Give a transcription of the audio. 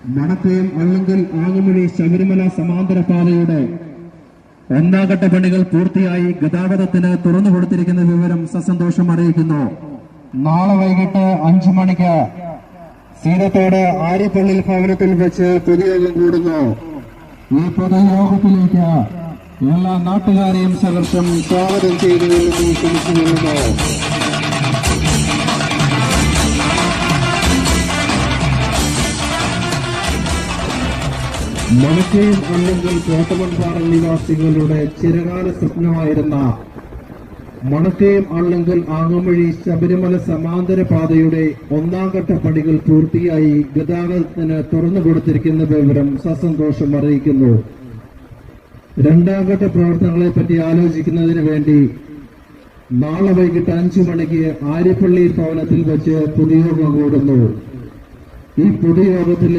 മണക്കയം അല്ലെങ്കിൽ ആകുമൊഴി ശബരിമല സമാന്തര പാതയുടെ ഒന്നാംഘട്ട പണികൾ പൂർത്തിയായി ഗതാഗതത്തിന് തുറന്നു കൊടുത്തിരിക്കുന്ന വിവരം സസന്തോഷം അറിയിക്കുന്നു. നാളെ വൈകിട്ട് അഞ്ചു മണിക്ക് സീനത്തോട് ആര്യപ്പള്ളി ഭവനത്തിൽ വെച്ച് പൊതുയോഗം കൂടുന്നു. ഈ പൊതുയോഗത്തിലേക്ക് എല്ലാ നാട്ടുകാരെയും സഹർഷം സ്വാഗതം ചെയ്തു വരുന്നു മണക്കയും അല്ലെങ്കിൽ കോട്ടമൺപാറ നിവാസികളുടെ ചിരകാല സ്വപ്നമായിരുന്ന മണക്കയം അള്ളങ്കൽ ആങ്ങമഴി ശബരിമല സമാന്തര പാതയുടെ ഒന്നാം ഘട്ട പണികൾ പൂർത്തിയായി ഗതാഗതത്തിന് തുറന്നു കൊടുത്തിരിക്കുന്ന വിവരം സസന്തോഷം അറിയിക്കുന്നു. രണ്ടാം ഘട്ട പ്രവർത്തനങ്ങളെ പറ്റി ആലോചിക്കുന്നതിന് വേണ്ടി നാളെ വൈകിട്ട് അഞ്ചു മണിക്ക് ആര്യപ്പള്ളി ഭവനത്തിൽ വെച്ച് പൊതുയോഗം കൂടുന്നു. ഈ പൊതുയോഗത്തിൽ